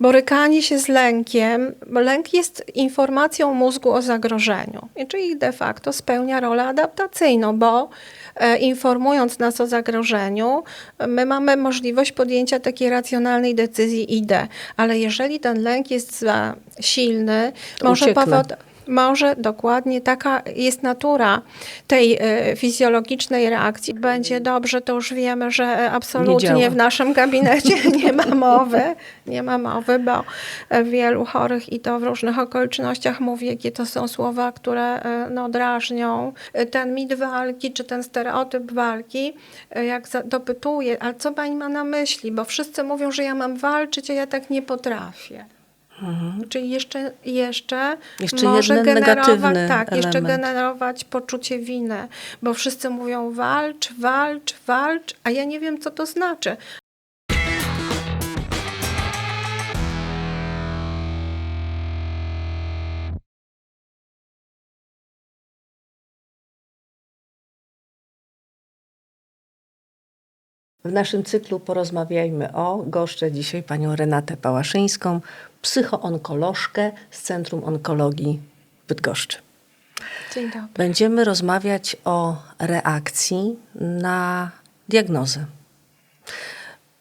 borykanie się z lękiem, bo lęk jest informacją mózgu o zagrożeniu, czyli de facto spełnia rolę adaptacyjną, bo e, informując nas o zagrożeniu, my mamy możliwość podjęcia takiej racjonalnej decyzji idę, ale jeżeli ten lęk jest za silny, może Ucieknę. Może dokładnie taka jest natura tej e, fizjologicznej reakcji. Będzie dobrze, to już wiemy, że e, Nie absolutnie w naszym gabinecie nie ma mowy, nie ma mowy, bo e, wielu chorych i to w różnych okolicznościach mówi, jakie to są słowa, które no, drażnią. Ten mit walki, czy ten stereotyp walki, jak dopytuje, ale co pani ma na myśli? Bo wszyscy mówią, że ja mam walczyć, a ja tak nie potrafię. Czyli jeszcze, jeszcze, Mhm. Jeszcze może generować, tak, jeszcze generować poczucie winy, bo wszyscy mówią walcz, walcz, walcz, a ja nie wiem, co to znaczy. W naszym cyklu porozmawiajmy o goszczę dzisiaj panią Renatę Pałaszyńską, psychoonkolożkę z Centrum Onkologii w Bydgoszczy. Dzień dobry. Będziemy rozmawiać o reakcji na diagnozę.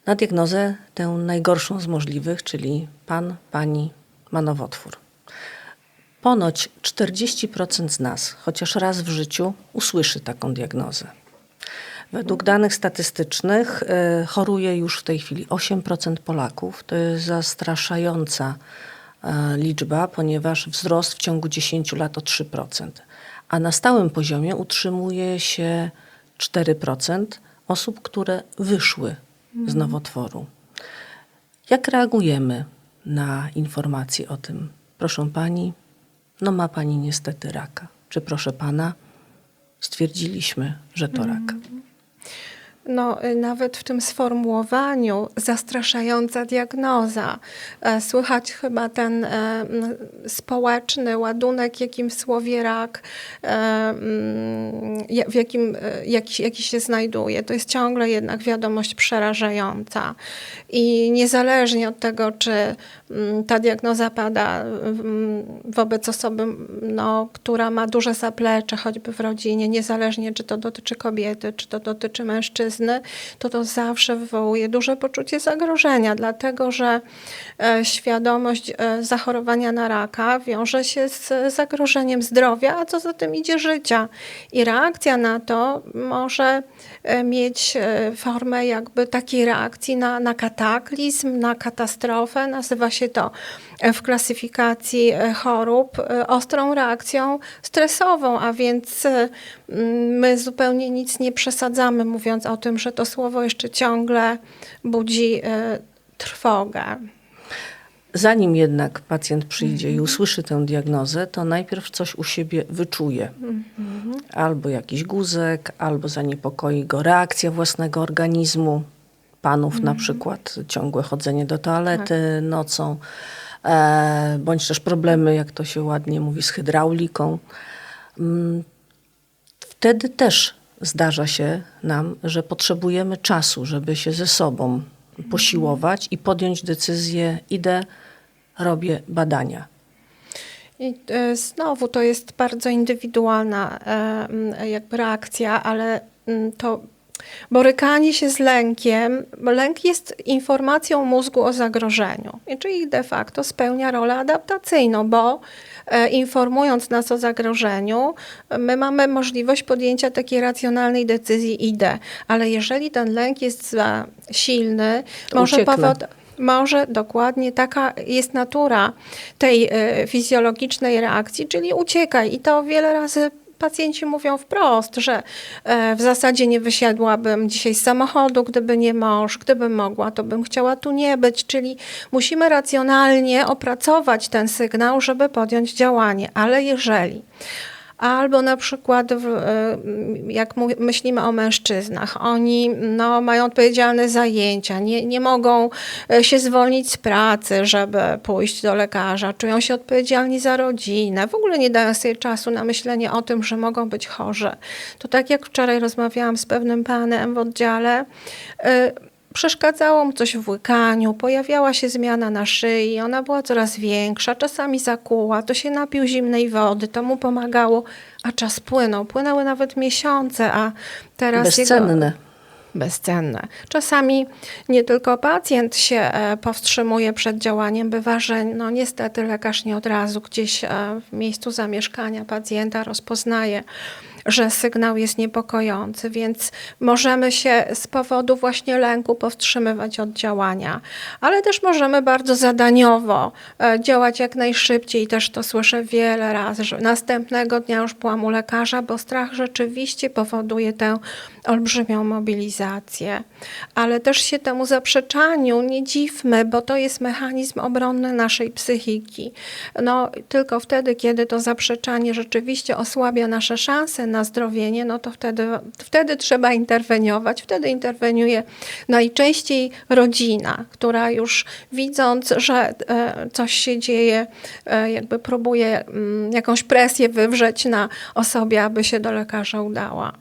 Na diagnozę tę najgorszą z możliwych, czyli pan, pani ma nowotwór. Ponoć 40% z nas chociaż raz w życiu usłyszy taką diagnozę. Według danych statystycznych y, choruje już w tej chwili 8% Polaków. To jest zastraszająca e, liczba, ponieważ wzrost w ciągu 10 lat o 3%. A na stałym poziomie utrzymuje się 4% osób, które wyszły z nowotworu. Jak reagujemy na informacje o tym? Proszę pani, no ma pani niestety raka. Czy proszę pana, stwierdziliśmy, że to rak. No, y, nawet w tym sformułowaniu zastraszająca diagnoza. E, Słychać chyba ten e, społeczny ładunek, jakim w słowie rak, e, w jakim, jaki, jaki się znajduje. To jest ciągle jednak wiadomość przerażająca. I niezależnie od tego, czy ta diagnoza pada wobec osoby, no, która ma duże zaplecze, choćby w rodzinie, niezależnie czy to dotyczy kobiety, czy to dotyczy mężczyzny, to to zawsze wywołuje duże poczucie zagrożenia, dlatego że e, świadomość e, zachorowania na raka wiąże się z zagrożeniem zdrowia, a co za tym idzie życia. I reakcja na to może e, mieć formę jakby takiej reakcji na, na kataklizm, na katastrofę. Nazywa się to w klasyfikacji chorób ostrą reakcją stresową, a więc my zupełnie nic nie przesadzamy, mówiąc o tym, że to słowo jeszcze ciągle budzi e, trwogę. Zanim jednak pacjent przyjdzie i usłyszy tę diagnozę, to najpierw coś u siebie wyczuje. Albo jakiś guzek, albo zaniepokoi go reakcja własnego organizmu. Panów na przykład ciągłe chodzenie do toalety nocą, e, bądź też problemy, jak to się ładnie mówi, z hydrauliką. Wtedy też zdarza się nam, że potrzebujemy czasu, żeby się ze sobą posiłować i podjąć decyzję, idę, robię badania. I e, znowu to jest bardzo indywidualna e, jakby reakcja, ale to borykanie się z lękiem, lęk jest informacją mózgu o zagrożeniu, czyli de facto spełnia rolę adaptacyjną, bo informując nas o zagrożeniu, my mamy możliwość podjęcia takiej racjonalnej decyzji idę, ale jeżeli ten lęk jest za silny, może Ucieknę. powodować może dokładnie taka jest natura tej e, fizjologicznej reakcji, czyli uciekaj. I to wiele razy pacjenci mówią wprost, że e, w zasadzie nie wysiadłabym dzisiaj z samochodu, gdyby nie mąż, gdybym mogła, to bym chciała tu nie być. Czyli musimy racjonalnie opracować ten sygnał, żeby podjąć działanie. Ale jeżeli Albo na przykład, e, jak myślimy o mężczyznach, oni no, mają odpowiedzialne zajęcia, nie, nie mogą e, się zwolnić z pracy, żeby pójść do lekarza, czują się odpowiedzialni za rodzinę, w ogóle nie dają sobie czasu na myślenie o tym, że mogą być chorzy. To tak jak wczoraj rozmawiałam z pewnym panem w oddziale, e, przeszkadzało mu coś w łykaniu, pojawiała się zmiana na szyi, ona była coraz większa, czasami zakuła, to się napił zimnej wody, to mu pomagało, a czas płynął. Płynęły nawet miesiące, a teraz jego Bezcenne. bezcenne. Czasami nie tylko pacjent się e, powstrzymuje przed działaniem, bywa, że no niestety lekarz nie od razu gdzieś e, w miejscu zamieszkania pacjenta rozpoznaje, że sygnał jest niepokojący, więc możemy się z powodu właśnie lęku powstrzymywać od działania, ale też możemy bardzo zadaniowo e, działać jak najszybciej. Też to słyszę wiele razy, że następnego dnia już byłam u lekarza, bo strach rzeczywiście powoduje tę olbrzymią mobilizację. Ale też się temu zaprzeczaniu nie dziwmy, bo to jest mechanizm obronny naszej psychiki. No, tylko wtedy, kiedy to zaprzeczanie rzeczywiście osłabia nasze szanse na zdrowienie, no to wtedy, wtedy trzeba interweniować. Wtedy interweniuje najczęściej rodzina, która już widząc, że e, coś się dzieje, e, jakby próbuje mm, jakąś presję wywrzeć na osobie, aby się do lekarza udała.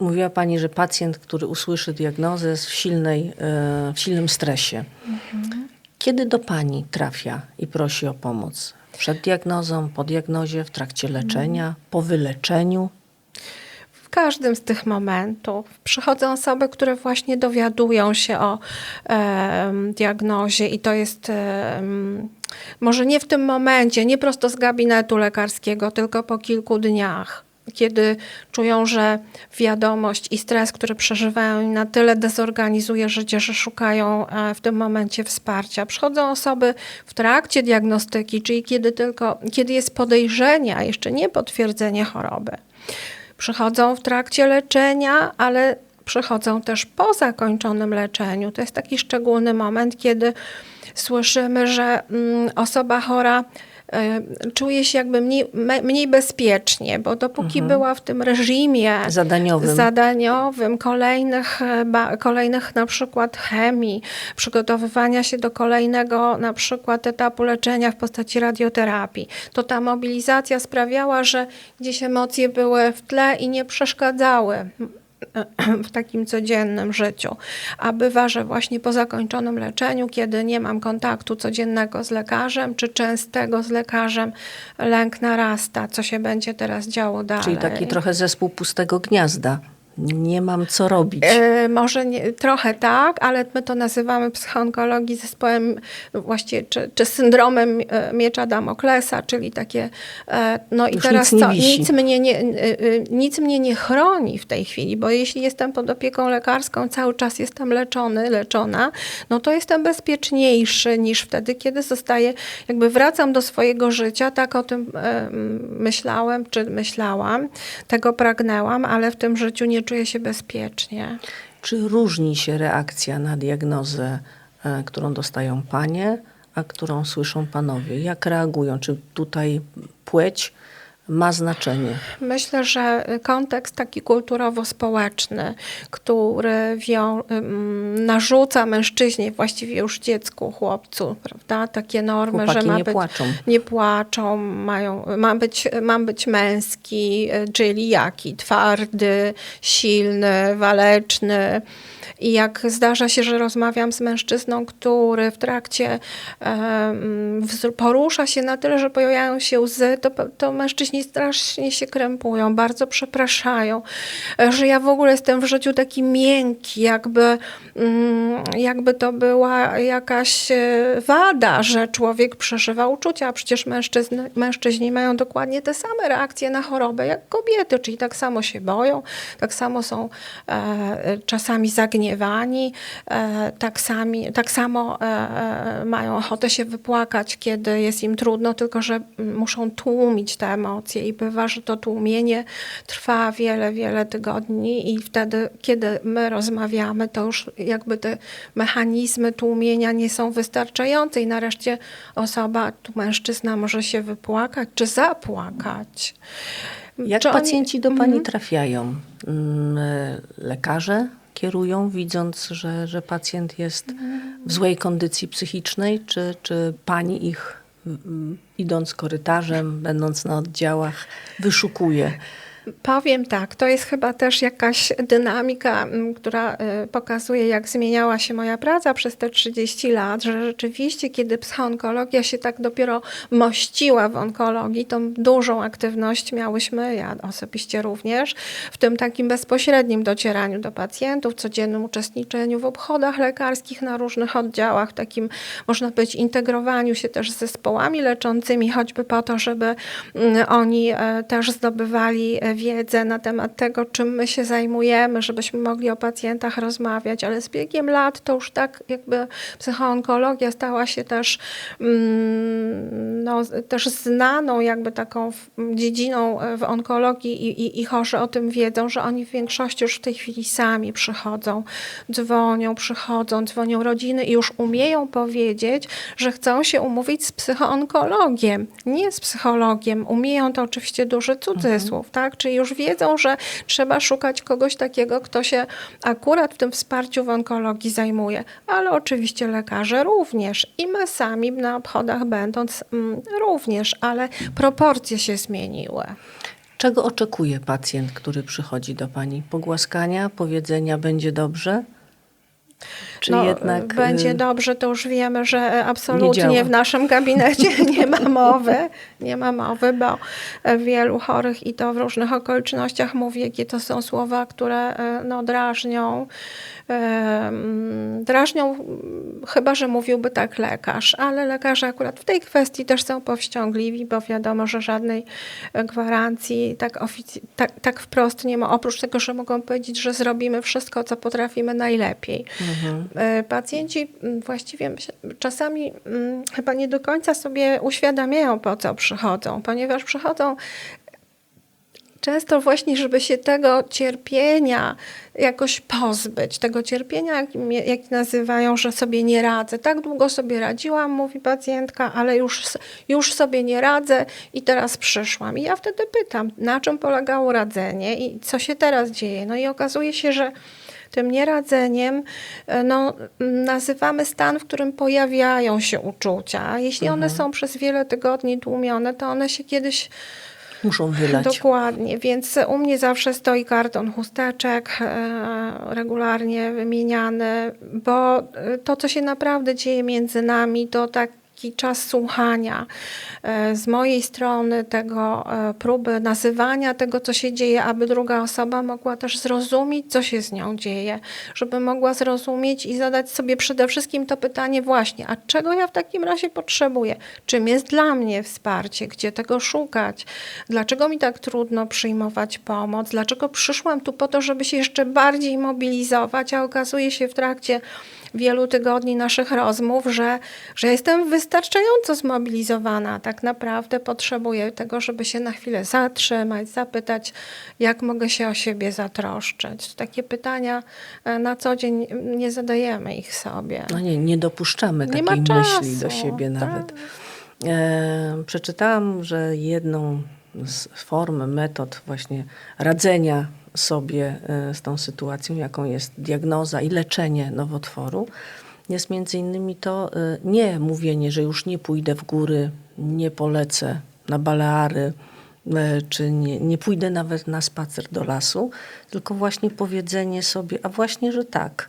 Mówiła Pani, że pacjent, który usłyszy diagnozę jest w, silnej, e, w silnym stresie. Kiedy do Pani trafia i prosi o pomoc? Przed diagnozą, po diagnozie, w trakcie leczenia, po wyleczeniu? W każdym z tych momentów przychodzą osoby, które właśnie dowiadują się o em, diagnozie i to jest em, może nie w tym momencie, nie prosto z gabinetu lekarskiego, tylko po kilku dniach. Kiedy czują, że wiadomość i stres, który przeżywają, na tyle dezorganizuje życie, że szukają e, w tym momencie wsparcia. Przychodzą osoby w trakcie diagnostyki, czyli kiedy tylko, kiedy jest podejrzenie, a jeszcze nie potwierdzenie choroby przychodzą w trakcie leczenia, ale przychodzą też po zakończonym leczeniu. To jest taki szczególny moment, kiedy słyszymy, że mm, osoba chora czuje się jakby mniej, mniej bezpiecznie, bo dopóki była w tym reżimie Zadaniowym. zadaniowym, kolejnych, e, kolejnych na przykład chemii, przygotowywania się do kolejnego na przykład etapu leczenia w postaci radioterapii, to ta mobilizacja sprawiała, że gdzieś emocje były w tle i nie przeszkadzały w takim codziennym życiu. A bywa, że właśnie po zakończonym leczeniu, kiedy nie mam kontaktu codziennego z lekarzem, czy częstego z lekarzem, lęk narasta, co się będzie teraz działo dalej. Czyli taki trochę zespół pustego gniazda. Nie mam co robić. E, może nie, trochę tak, ale my to nazywamy psychoonkologii zespołem właściwie, czy, czy syndromem e, miecza Damoklesa, czyli takie, e, no i Już teraz nic co, nic mnie nie, e, nic mnie nie chroni w tej chwili, bo jeśli jestem pod opieką lekarską, cały czas jestem leczony, leczona, no to jestem bezpieczniejszy niż wtedy, kiedy zostaję, jakby wracam do swojego życia, tak o tym myślałem, czy myślałam, tego pragnęłam, ale w tym życiu nie czuję się bezpiecznie. Czy różni się reakcja na diagnozę, e, którą dostają panie, a którą słyszą panowie? Jak reagują? Czy tutaj płeć ma znaczenie? Myślę, że kontekst taki kulturowo-społeczny, który wią, ym, narzuca mężczyźnie, właściwie już dziecku, chłopcu, prawda? Takie normy, Chłopaki że ma nie być, płaczą. nie płaczą, mają, ma, być, ma być męski, y, czyli jaki? Twardy, silny, waleczny. I jak zdarza się, że rozmawiam z mężczyzną, który w trakcie porusza się na tyle, że pojawiają się łzy, to, to mężczyźni strasznie się krępują, bardzo przepraszają, e, że ja w ogóle jestem w życiu taki miękki, jakby, mm, jakby to była jakaś e, wada, że człowiek przeżywa uczucia. Przecież mężczyzn, mężczyźni mają dokładnie te same reakcje na chorobę jak kobiety, czyli tak samo się boją, tak samo są e, czasami zagniewani, e, tak, sami, tak samo e, e, mają ochotę się wypłakać, kiedy jest im trudno, tylko że muszą tłumić te emocje i bywa, że to tłumienie trwa wiele, wiele tygodni i wtedy, kiedy my rozmawiamy, to już jakby te mechanizmy tłumienia nie są wystarczające i nareszcie osoba, tu mężczyzna może się wypłakać czy zapłakać. Jak Czy oni- pacjenci do pani Mhm. trafiają? Mm, Lekarze kierują, widząc, że, że pacjent jest w złej kondycji psychicznej, czy, czy pani ich, mm, idąc korytarzem, będąc na oddziałach, wyszukuje? Powiem tak, to jest chyba też jakaś dynamika, która y, pokazuje, jak zmieniała się moja praca przez te 30 lat, że rzeczywiście, kiedy psychoonkologia się tak dopiero mościła w onkologii, tą dużą aktywność miałyśmy, ja osobiście również, w tym takim bezpośrednim docieraniu do pacjentów, codziennym uczestniczeniu w obchodach lekarskich na różnych oddziałach, takim, można powiedzieć, integrowaniu się też z zespołami leczącymi, choćby po to, żeby mm, oni e, też zdobywali e, wiedzę na temat tego, czym my się zajmujemy, żebyśmy mogli o pacjentach rozmawiać, ale z biegiem lat to już tak jakby psychoonkologia stała się też, mm, no, też znaną jakby taką dziedziną e, w onkologii i, i, i chorzy o tym wiedzą, że oni w większości już w tej chwili sami przychodzą, dzwonią, przychodzą, dzwonią rodziny i już umieją powiedzieć, że chcą się umówić z psychoonkologiem, nie z psychologiem. Umieją to oczywiście duży cudzysłów, tak? Czyli już wiedzą, że trzeba szukać kogoś takiego, kto się akurat w tym wsparciu w onkologii zajmuje. Ale oczywiście lekarze również i my sami na obchodach będąc mm, również, ale proporcje się zmieniły. Czego oczekuje pacjent, który przychodzi do pani? Pogłaskania, powiedzenia będzie dobrze? Czy no, jednak będzie y, dobrze, to już wiemy, że e, absolutnie w naszym gabinecie nie ma mowy, nie ma mowy, bo e, wielu chorych i to w różnych okolicznościach mówi, jakie to są słowa, które e, no, drażnią. e, mm, Drażnią, mm, chyba że mówiłby tak lekarz, ale lekarze akurat w tej kwestii też są powściągliwi, bo wiadomo, że żadnej e, gwarancji tak, tak, tak wprost nie ma, oprócz tego, że mogą powiedzieć, że zrobimy wszystko, co potrafimy najlepiej. E, Pacjenci mm, właściwie czasami mm, chyba nie do końca sobie uświadamiają, po co przychodzą, ponieważ przychodzą często właśnie, żeby się tego cierpienia jakoś pozbyć. Tego cierpienia, jak, jak nazywają, że sobie nie radzę. Tak długo sobie radziłam, mówi pacjentka, ale już, już sobie nie radzę i teraz przyszłam. I ja wtedy pytam, na czym polegało radzenie i co się teraz dzieje. No i okazuje się, że tym nieradzeniem e, no, nazywamy stan, w którym pojawiają się uczucia. Jeśli one są przez wiele tygodni tłumione, to one się kiedyś muszą wylać? Dokładnie, więc u mnie zawsze stoi karton chusteczek e, regularnie wymieniany, bo e, to, co się naprawdę dzieje między nami, to taki czas słuchania e, z mojej strony tego e, próby nazywania tego, co się dzieje, aby druga osoba mogła też zrozumieć, co się z nią dzieje, żeby mogła zrozumieć i zadać sobie przede wszystkim to pytanie właśnie, a czego ja w takim razie potrzebuję? Czym jest dla mnie wsparcie? Gdzie tego szukać? Dlaczego mi tak trudno przyjmować pomoc? Dlaczego przyszłam tu po to, żeby się jeszcze bardziej mobilizować, a okazuje się w trakcie wielu tygodni naszych rozmów, że, że jestem wystarczająco zmobilizowana. Tak naprawdę potrzebuję tego, żeby się na chwilę zatrzymać, zapytać, jak mogę się o siebie zatroszczyć. Takie pytania e, na co dzień nie zadajemy ich sobie. No nie, nie dopuszczamy Nie takiej ma myśli do czasu, siebie tak. nawet. E, przeczytałam, że jedną z form, metod właśnie radzenia sobie e, z tą sytuacją, jaką jest diagnoza i leczenie nowotworu, jest między innymi to e, nie mówienie, że już nie pójdę w góry, nie polecę na Baleary, e, czy nie, nie pójdę nawet na spacer do lasu, tylko właśnie powiedzenie sobie, a właśnie, że tak,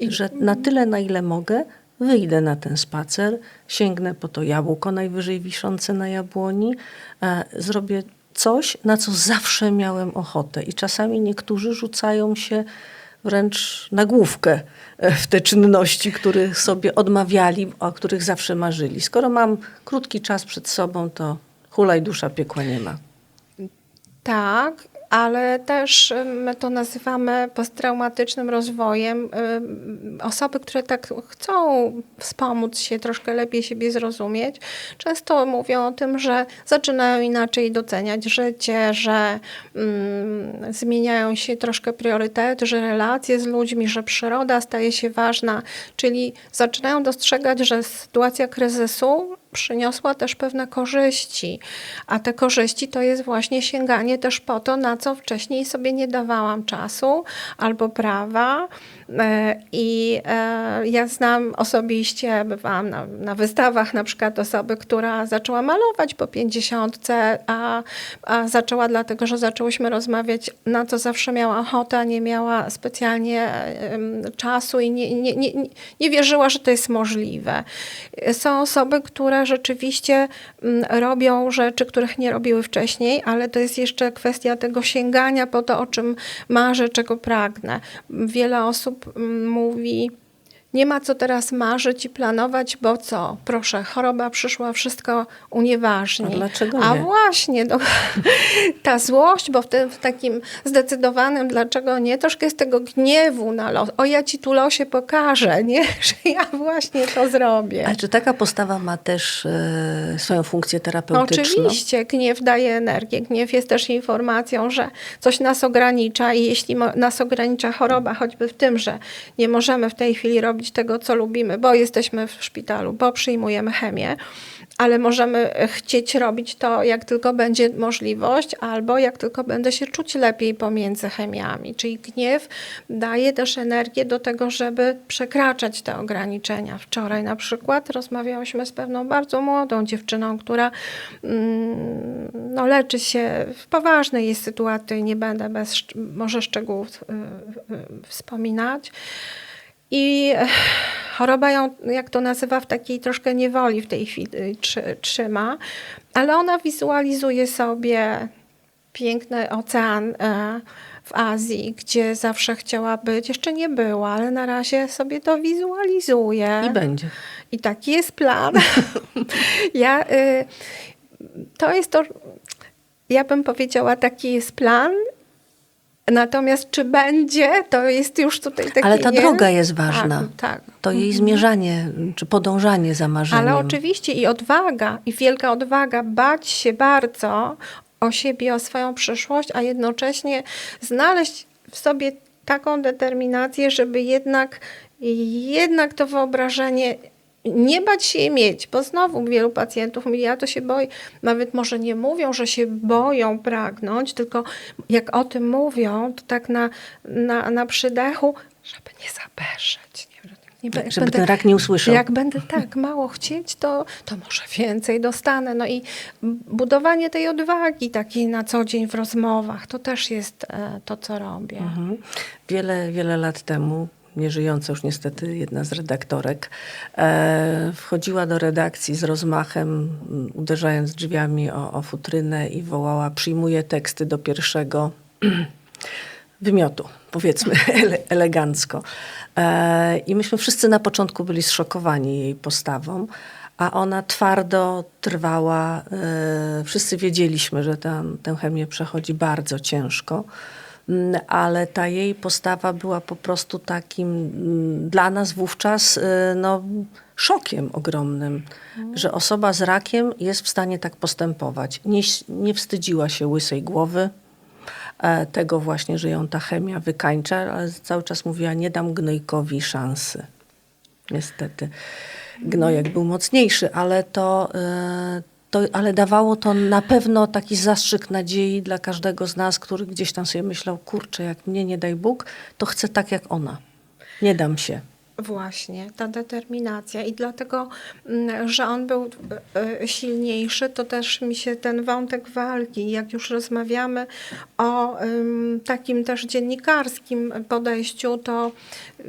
I- że na tyle, na ile mogę, wyjdę na ten spacer, sięgnę po to jabłko najwyżej wiszące na jabłoni, zrobię coś, na co zawsze miałem ochotę. I czasami niektórzy rzucają się wręcz na główkę e, w te czynności, których sobie odmawiali, o których zawsze marzyli. Skoro mam krótki czas przed sobą, to hulaj dusza piekła nie ma. Tak, ale też my to nazywamy posttraumatycznym rozwojem. Osoby, które tak chcą wspomóc się, troszkę lepiej siebie zrozumieć, często mówią o tym, że zaczynają inaczej doceniać życie, że mm, zmieniają się troszkę priorytety, że relacje z ludźmi, że przyroda staje się ważna, czyli zaczynają dostrzegać, że sytuacja kryzysu przyniosła też pewne korzyści, a te korzyści to jest właśnie sięganie też po to, na co wcześniej sobie nie dawałam czasu albo prawa, I e, ja znam osobiście, bywałam na, na wystawach na przykład osoby, która zaczęła malować po pięćdziesiątce, a, a zaczęła dlatego, że zaczęłyśmy rozmawiać, na co zawsze miała ochotę, nie miała specjalnie em, czasu i nie, nie, nie, nie- nie wierzyła, że to jest możliwe. Są osoby, które rzeczywiście mm, robią rzeczy, których nie robiły wcześniej, ale to jest jeszcze kwestia tego sięgania po to, o czym marzę, czego pragnę. Wiele osób mm, mówi, nie ma co teraz marzyć i planować, bo co? Proszę, choroba przyszła, wszystko unieważni. A dlaczego A nie? właśnie, no, ta złość, bo w, tym, w takim zdecydowanym dlaczego nie, troszkę jest tego gniewu na los. O, ja ci tu losie pokażę, nie? Że ja właśnie to zrobię. A czy taka postawa ma też e, swoją funkcję terapeutyczną? oczywiście, gniew daje energię. Gniew jest też informacją, że coś nas ogranicza i jeśli nas ogranicza choroba, choćby w tym, że nie możemy w tej chwili robić tego, co lubimy, bo jesteśmy w szpitalu, bo przyjmujemy chemię, ale możemy chcieć robić to, jak tylko będzie możliwość, albo jak tylko będę się czuć lepiej pomiędzy chemiami. Czyli gniew daje też energię do tego, żeby przekraczać te ograniczenia. Wczoraj na przykład rozmawiałyśmy z pewną bardzo młodą dziewczyną, która mm, no, leczy się w poważnej sytuacji, nie będę bez może szczegółów y, wspominać. I eh, choroba ją, jak to nazywa, w takiej troszkę niewoli w tej chwili y, trzy, trzyma, ale ona wizualizuje sobie piękny ocean e, w Azji, gdzie zawsze chciała być. Jeszcze nie była, ale na razie sobie to wizualizuje. I będzie. I taki jest plan. ja, y, to jest to, ja bym powiedziała, taki jest plan. Natomiast czy będzie, to jest już tutaj taki Ale ta nie? droga jest ważna. Tak, tak. To jej zmierzanie, czy podążanie za marzeniem. Ale oczywiście i odwaga, i wielka odwaga bać się bardzo o siebie, o swoją przyszłość, a jednocześnie znaleźć w sobie taką determinację, żeby jednak, jednak to wyobrażenie nie bać się je mieć, bo znowu wielu pacjentów mówi, ja to się boję, nawet może nie mówią, że się boją pragnąć, tylko jak o tym mówią, to tak na, na, na przydechu, żeby nie zabeszeć. Nie, nie, Tak, żeby ten rak nie usłyszał. Jak będę tak mało chcieć, to, to może więcej dostanę. No i budowanie tej odwagi takiej na co dzień w rozmowach, to też jest e, to, co robię. Mhm. Wiele, wiele lat temu, nieżyjąca już niestety jedna z redaktorek, e, wchodziła do redakcji z rozmachem, uderzając drzwiami o, o futrynę i wołała: Przyjmuję teksty do pierwszego wymiotu, powiedzmy ele, elegancko. E, I myśmy wszyscy na początku byli zszokowani jej postawą. A ona twardo trwała. E, wszyscy wiedzieliśmy, że tam, tę chemię przechodzi bardzo ciężko. Mm, ale ta jej postawa była po prostu takim mm, dla nas wówczas y, no, szokiem ogromnym, że osoba z rakiem jest w stanie tak postępować. Nie, nie wstydziła się łysej głowy, e, tego właśnie, że ją ta chemia wykańcza, ale cały czas mówiła, nie dam gnojkowi szansy. Niestety. Gnojek był mocniejszy, ale to, e, to, ale dawało to na pewno taki zastrzyk nadziei dla każdego z nas, który gdzieś tam sobie myślał, kurczę, jak mnie nie daj Bóg, to chcę tak jak ona. Nie dam się. Właśnie, ta determinacja. I dlatego, mm, że on był e, silniejszy, to też mi się ten wątek walki, jak już rozmawiamy o takim też dziennikarskim podejściu, to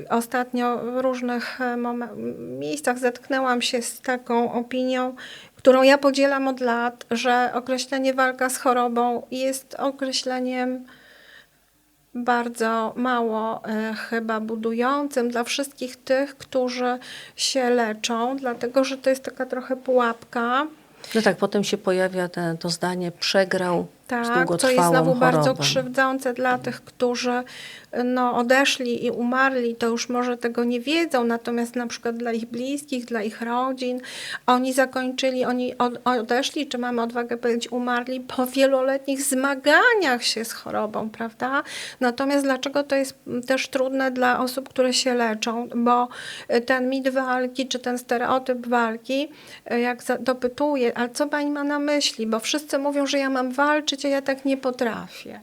ostatnio w różnych e, miejscach zetknęłam się z taką opinią, którą ja podzielam od lat, że określenie walka z chorobą jest określeniem bardzo mało e, chyba budującym dla wszystkich tych, którzy się leczą, dlatego że to jest taka trochę pułapka. No tak, potem się pojawia te, to zdanie, przegrał Tak, co jest znowu bardzo krzywdzące dla tych, którzy no, odeszli i umarli, to już może tego nie wiedzą, natomiast na przykład dla ich bliskich, dla ich rodzin, oni zakończyli, oni od, odeszli, czy mamy odwagę powiedzieć, umarli po wieloletnich zmaganiach się z chorobą, prawda? Natomiast dlaczego to jest też trudne dla osób, które się leczą, bo ten mit walki, czy ten stereotyp walki, jak za- dopytuję, ale co pani ma na myśli? Bo wszyscy mówią, że ja mam walczyć, a ja tak nie potrafię.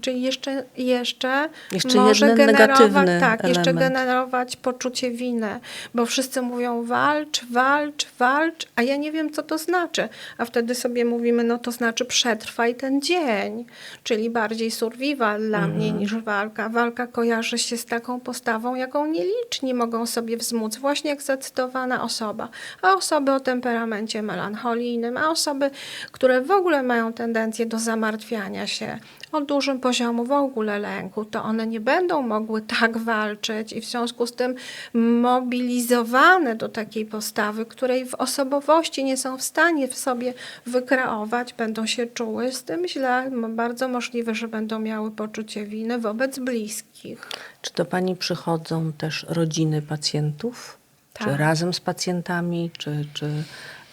Czyli jeszcze, jeszcze, Jeszcze może generować, tak, jeszcze generować poczucie winy, bo wszyscy mówią walcz, walcz, walcz, a ja nie wiem, co to znaczy. A wtedy sobie mówimy, no to znaczy przetrwaj ten dzień, czyli bardziej survival dla mnie Mhm. niż walka. Walka kojarzy się z taką postawą, jaką nieliczni mogą sobie wzmóc, właśnie jak zacytowana osoba. A osoby o temperamencie melancholijnym, a osoby, które w ogóle mają tendencję do zamartwiania się, o dużym poziomu w ogóle lęku, to one nie będą mogły tak walczyć i w związku z tym mobilizowane do takiej postawy, której w osobowości nie są w stanie w sobie wykreować, będą się czuły z tym źle. Bardzo możliwe, że będą miały poczucie winy wobec bliskich. Czy do Pani przychodzą też rodziny pacjentów? Czy Tak. razem z pacjentami, czy, czy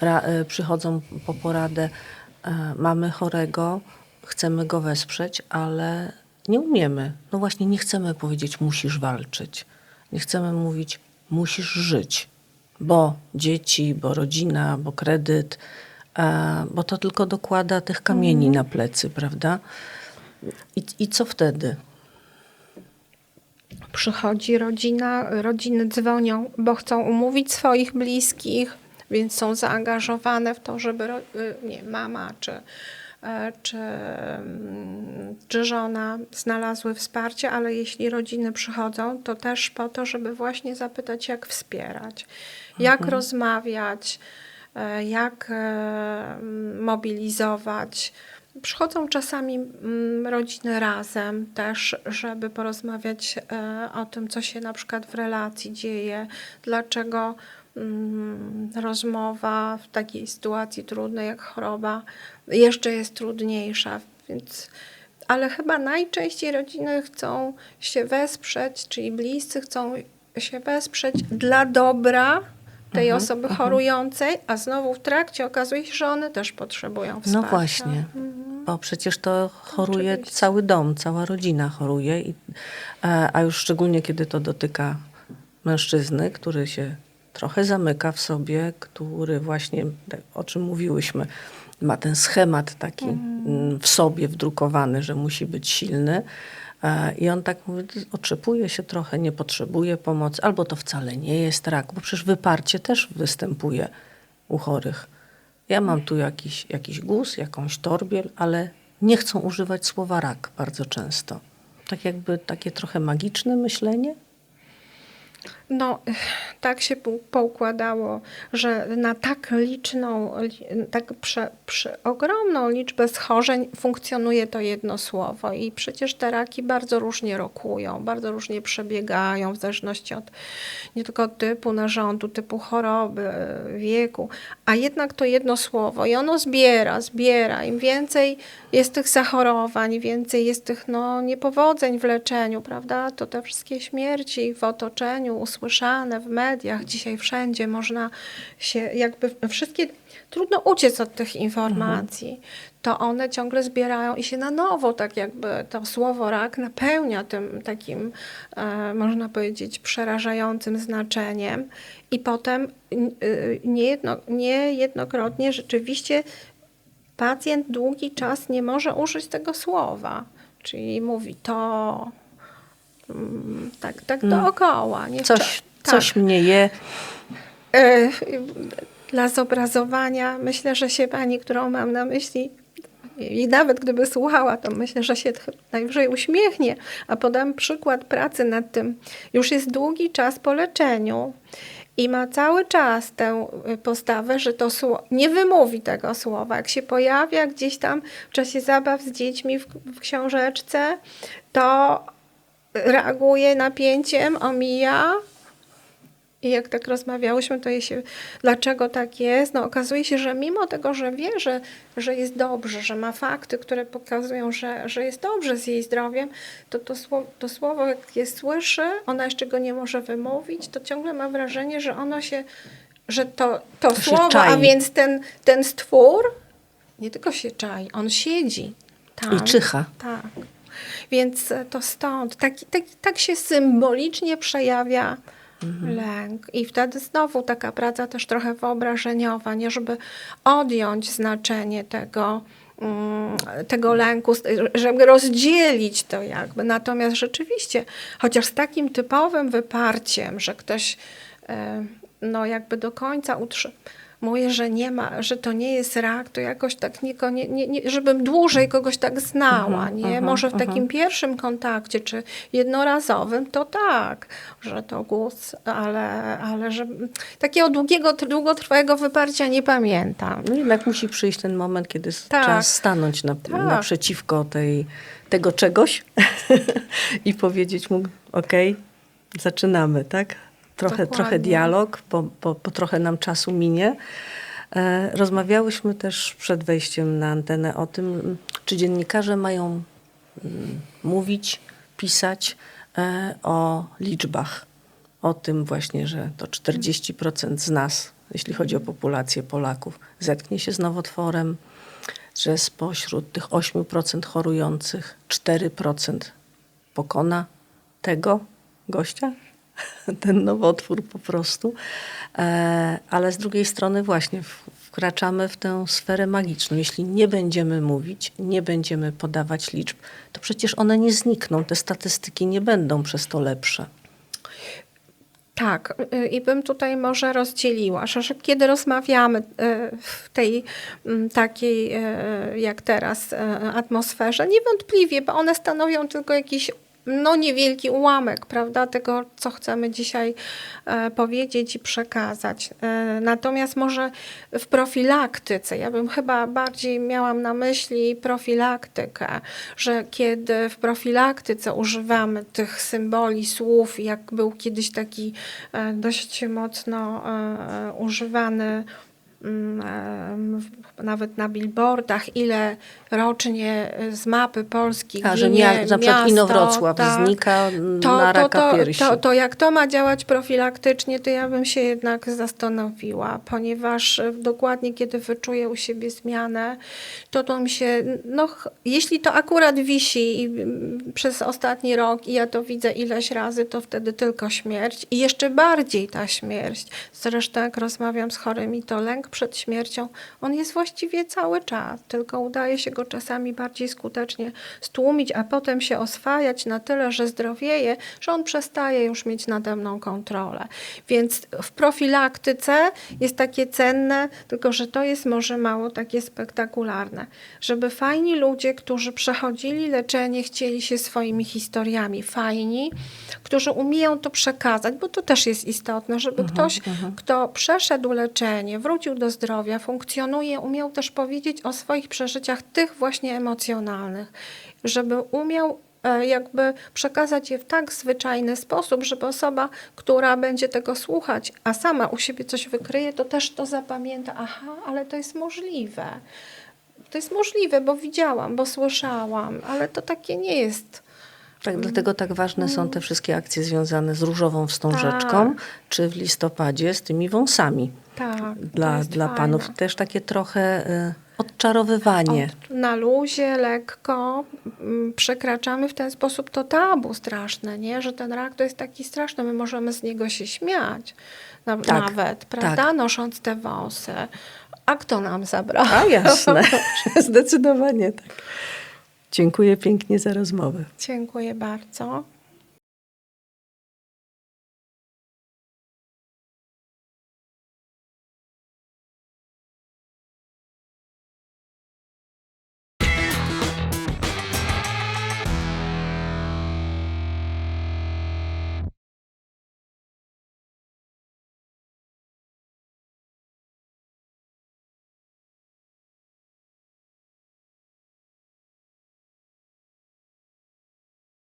ra, e, przychodzą po poradę? E, mamy chorego, chcemy go wesprzeć, ale nie umiemy. No właśnie, nie chcemy powiedzieć, musisz walczyć. Nie chcemy mówić, musisz żyć, bo dzieci, bo rodzina, bo kredyt, e, bo to tylko dokłada tych kamieni na plecy, prawda? I, I co wtedy? Przychodzi rodzina, rodziny dzwonią, bo chcą umówić swoich bliskich, więc są zaangażowane w to, żeby y, nie, mama czy, czy, mm, czy żona znalazły wsparcie, ale jeśli rodziny przychodzą, to też po to, żeby właśnie zapytać, jak wspierać, jak rozmawiać, e, jak e, mobilizować. Przychodzą czasami mm, rodziny razem też, żeby porozmawiać e, o tym, co się na przykład w relacji dzieje, dlaczego rozmowa w takiej sytuacji trudnej jak choroba jeszcze jest trudniejsza. Więc, ale chyba najczęściej rodziny chcą się wesprzeć, czyli bliscy chcą się wesprzeć dla dobra tej osoby chorującej, a znowu w trakcie okazuje się, że one też potrzebują wsparcia. No właśnie, bo przecież to choruje Oczywiście. cały dom, cała rodzina choruje, i, e, a już szczególnie kiedy to dotyka mężczyzny, który się trochę zamyka w sobie, który właśnie, tak, o czym mówiłyśmy, ma ten schemat taki mm, w sobie wdrukowany, że musi być silny. E, I on tak mówi, otrzepuje się trochę, nie potrzebuje pomocy, albo to wcale nie jest rak, bo przecież wyparcie też występuje u chorych. Ja mam tu jakiś, jakiś guz, jakąś torbiel, ale nie chcą używać słowa rak bardzo często. Tak jakby takie trochę magiczne myślenie. No, tak się pou- poukładało, że na tak liczną, li- tak prze, prze, ogromną liczbę schorzeń funkcjonuje to jedno słowo. I przecież te raki bardzo różnie rokują, bardzo różnie przebiegają w zależności od nie tylko typu narządu, typu choroby, wieku, a jednak to jedno słowo i ono zbiera, zbiera. Im więcej jest tych zachorowań, więcej jest tych no, niepowodzeń w leczeniu, prawda? To te wszystkie śmierci w otoczeniu, usłyszane w mediach, dzisiaj wszędzie można się jakby wszystkie, trudno uciec od tych informacji. To one ciągle zbierają i się na nowo, tak jakby to słowo rak napełnia tym takim, e, można powiedzieć, przerażającym znaczeniem. I potem y, niejedno, niejednokrotnie rzeczywiście pacjent długi czas nie może użyć tego słowa. Czyli mówi to tak, tak dookoła. Nie Coś, wcza- coś mnie je. E, Dla zobrazowania myślę, że się pani, którą mam na myśli, i nawet gdyby słuchała, to myślę, że się najwyżej uśmiechnie. A podam przykład pracy nad tym. Już jest długi czas po leczeniu i ma cały czas tę y, postawę, że to sło- nie wymówi tego słowa. Jak się pojawia gdzieś tam w czasie zabaw z dziećmi w, w książeczce, to reaguje napięciem, omija, i jak tak rozmawiałyśmy, to jej się, dlaczego tak jest? No okazuje się, że mimo tego, że wie, że, że jest dobrze, że ma fakty, które pokazują, że, że jest dobrze z jej zdrowiem, to to, słowo, to słowo, jak je słyszy, ona jeszcze go nie może wymówić, to ciągle ma wrażenie, że ono się, że to, to, słowo, a więc ten, ten stwór nie tylko się czai, on siedzi tam. I czyha. Tak. Więc to stąd, tak, tak, tak się symbolicznie przejawia lęk. I wtedy znowu taka praca też trochę wyobrażeniowa, nie żeby odjąć znaczenie tego mm, tego lęku, żeby rozdzielić to jakby. Natomiast rzeczywiście, chociaż z takim typowym wyparciem, że ktoś e, no jakby do końca utrzymuje, że nie ma, że to nie jest rak, to jakoś tak nie, nie, nie, żebym dłużej kogoś tak znała, Mhm, nie? mhm, Może w mhm. takim pierwszym kontakcie, czy jednorazowym, to tak, że to guz, ale, ale że takiego długiego, długotrwałego wyparcia nie pamiętam. No jednak musi przyjść ten moment, kiedy Tak. czas stanąć na, Tak. naprzeciwko tej, tego czegoś i powiedzieć mu, okej, zaczynamy, tak? Trochę, Dokładnie. trochę dialog, bo, bo, bo trochę nam czasu minie. E, rozmawiałyśmy też przed wejściem na antenę o tym, czy dziennikarze mają mm, mówić, pisać e, o liczbach. O tym właśnie, że to 40% z nas, jeśli chodzi o populację Polaków, zetknie się z nowotworem, że spośród tych 8% chorujących 4% pokona tego gościa, ten nowotwór po prostu. E, ale z drugiej strony właśnie wkraczamy w tę sferę magiczną. Jeśli nie będziemy mówić, nie będziemy podawać liczb, to przecież one nie znikną, te statystyki nie będą przez to lepsze. Tak, y, i bym tutaj może rozdzieliła, że, kiedy rozmawiamy y, w tej mm, takiej, y, jak teraz, atmosferze, niewątpliwie, bo one stanowią tylko jakiś no niewielki ułamek, prawda, tego, co chcemy dzisiaj e, powiedzieć i przekazać. E, natomiast może w profilaktyce, ja bym chyba bardziej miałam na myśli profilaktykę, że kiedy w profilaktyce używamy tych symboli, słów, jak był kiedyś taki e, dość mocno e, używany em, w- nawet na billboardach, ile rocznie z mapy Polski A, że mia- na przykład miasto, Inowrocław tak. znika To, na to, raka to, piersi. to, to jak to ma działać profilaktycznie, to ja bym się jednak zastanowiła, ponieważ e, dokładnie kiedy wyczuję u siebie zmianę, to to mi się, no jeśli to akurat wisi i, mm, przez ostatni rok i ja to widzę ileś razy, to wtedy tylko śmierć i jeszcze bardziej ta śmierć. Zresztą jak rozmawiam z chorymi, to lęk przed śmiercią, on jest właściwie cały czas, tylko udaje się go czasami bardziej skutecznie stłumić, a potem się oswajać na tyle, że zdrowieje, że on przestaje już mieć nade mną kontrolę. Więc w profilaktyce jest takie cenne, tylko że to jest może mało takie spektakularne, żeby fajni ludzie, którzy przechodzili leczenie, chcieli się swoimi historiami, fajni, którzy umieją to przekazać, bo to też jest istotne, żeby ktoś, kto przeszedł leczenie, wrócił do zdrowia, funkcjonuje, umiał też powiedzieć o swoich przeżyciach, tych właśnie emocjonalnych, żeby umiał e, jakby przekazać je w tak zwyczajny sposób, żeby osoba, która będzie tego słuchać, a sama u siebie coś wykryje, to też to zapamięta, aha, ale to jest możliwe. To jest możliwe, bo widziałam, bo słyszałam, ale to takie nie jest. Tak, dlatego tak ważne są te wszystkie akcje związane z różową wstążeczką. Tak. czy w listopadzie z tymi wąsami. Tak, Dla, dla fajne. panów też takie trochę y, odczarowywanie. Od, na luzie, lekko mm, przekraczamy w ten sposób to tabu straszne, nie? że ten rak to jest taki straszny, my możemy z niego się śmiać na, Tak, nawet, prawda? tak. Nosząc te wąsy. A kto nam zabrał? A jasne, zdecydowanie tak. Dziękuję pięknie za rozmowę. Dziękuję bardzo.